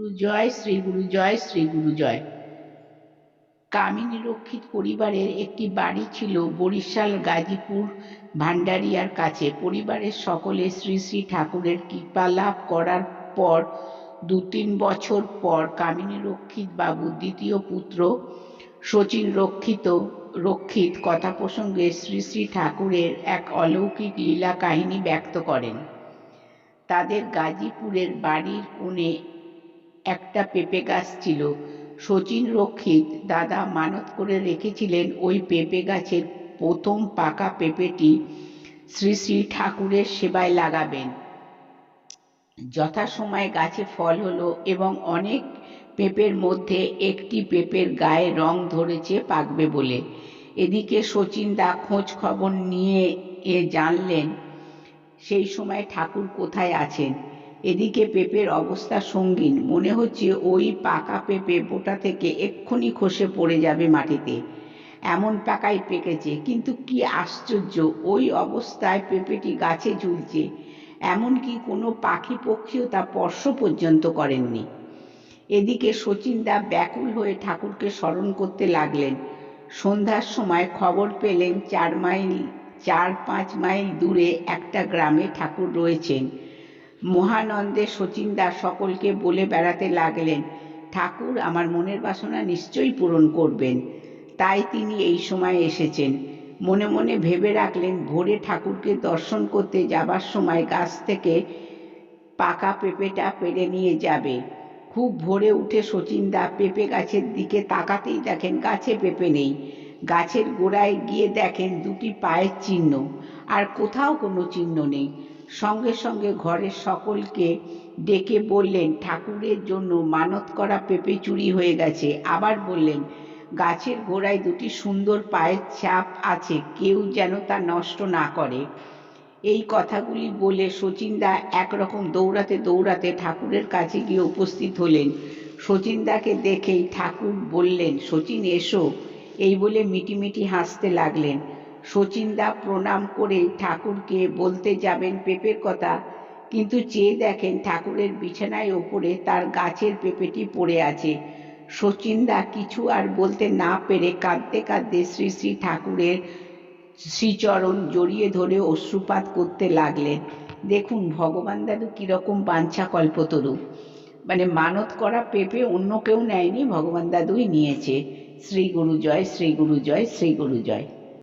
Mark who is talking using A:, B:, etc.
A: গুরু জয়, শ্রী গুরু জয়, শ্রী গুরু জয়। কামিনী রক্ষিত পরিবারের একটি বাড়ি ছিল বরিশাল, গাজীপুর ভান্ডারিয়ার কাছে। পরিবারের সকলে শ্রী শ্রী ঠাকুরের কৃপা লাভ করার পর দু তিন বছর পর কামিনী রক্ষিত বাবু দ্বিতীয় পুত্র শচীন রক্ষিত রক্ষিত কথা প্রসঙ্গে শ্রী শ্রী ঠাকুরের এক অলৌকিক লীলা কাহিনী ব্যক্ত করেন। তাদের গাজীপুরের বাড়ির কোণে একটা পেঁপে গাছ ছিল। শচীন, রক্ষিত দাদা মানত করে রেখেছিলেন ওই পেঁপে গাছের প্রথম পাকা পেঁপেটি শ্রী শ্রী ঠাকুরের সেবায় লাগাবেন। যথাসময়ে গাছে ফল হলো এবং অনেক পেঁপের মধ্যে একটি পেঁপের গায়ে রং ধরেছে পাকবে বলে। এদিকে শচীন দা খোঁজ খবর নিয়ে এ জানলেন, সেই সময় ঠাকুর কোথায় আছেন? এদিকে পেঁপের অবস্থা সঙ্গীন। মনে হচ্ছে ওই পাকা পেঁপে বোটা থেকে এক্ষুনি খসে পড়ে যাবে মাটিতে। এমন পাকাই পেকেছে, কিন্তু কি আশ্চর্য, ওই অবস্থায় পেঁপেটি গাছে ঝুলছে। এমনকি কোনো পাখি পক্ষীও তা স্পর্শ পর্যন্ত করেননি। এদিকে শচীনদা ব্যাকুল হয়ে ঠাকুরকে স্মরণ করতে লাগলেন। সন্ধ্যার সময় খবর পেলেন, চার মাইল, চার পাঁচ মাইল দূরে একটা গ্রামে ঠাকুর রয়েছেন। মহানন্দে শচীনদা সকলকে বলে বেড়াতে লাগলেন, ঠাকুর, আমার মনের বাসনা নিশ্চয়ই পূরণ করবেন। তাই তিনি এই সময় এসেছেন। মনে মনে ভেবে রাখলেন, ভোরে ঠাকুরকে দর্শন করতে যাবার সময় গাছ থেকে পাকা পেঁপেটা পেরে নিয়ে যাবে। খুব ভোরে উঠে শচীনদা পেঁপে গাছের দিকে তাকাতেই দেখেন গাছে পেঁপে নেই। গাছের গোড়ায় গিয়ে দেখেন দুটি পায়ের চিহ্ন, আর কোথাও কোনো চিহ্ন নেই। সঙ্গে সঙ্গে ঘরের সকলকে ডেকে বললেন, ঠাকুরের জন্য মানত করা পেঁপে চুরি হয়ে গেছে। আবার বললেন, গাছের গোড়ায় দুটি সুন্দর পায়ের ছাপ আছে, কেউ যেন তা নষ্ট না করে। এই কথাগুলি বলে শচীনদা একরকম দৌড়াতে দৌড়াতে ঠাকুরের কাছে গিয়ে উপস্থিত হলেন। শচীনদাকে দেখেই ঠাকুর বললেন, শচীন, এসো। এই বলে মিটিমিটি হাসতে লাগলেন। শচীনদা প্রণাম করে ঠাকুরকে বলতে যাবেন পেঁপের কথা। কিন্তু চেয়ে দেখেন ঠাকুরের বিছানায় ওপরে তার গাছের পেঁপেটি পড়ে আছে। শচীনদা কিছু আর বলতে না পেরে কাঁদতে কাঁদতে শ্রী শ্রী ঠাকুরের শ্রীচরণ জড়িয়ে ধরে অশ্রুপাত করতে লাগলেন। দেখুন, ভগবান দাদু কীরকম বাঞ্ছা কল্পতরু। মানে মানত করা পেঁপে অন্য কেউ নেয়নি, ভগবান দাদুই নিয়েছে। শ্রী গুরু জয়, শ্রী গুরু জয়, শ্রী গুরু জয়।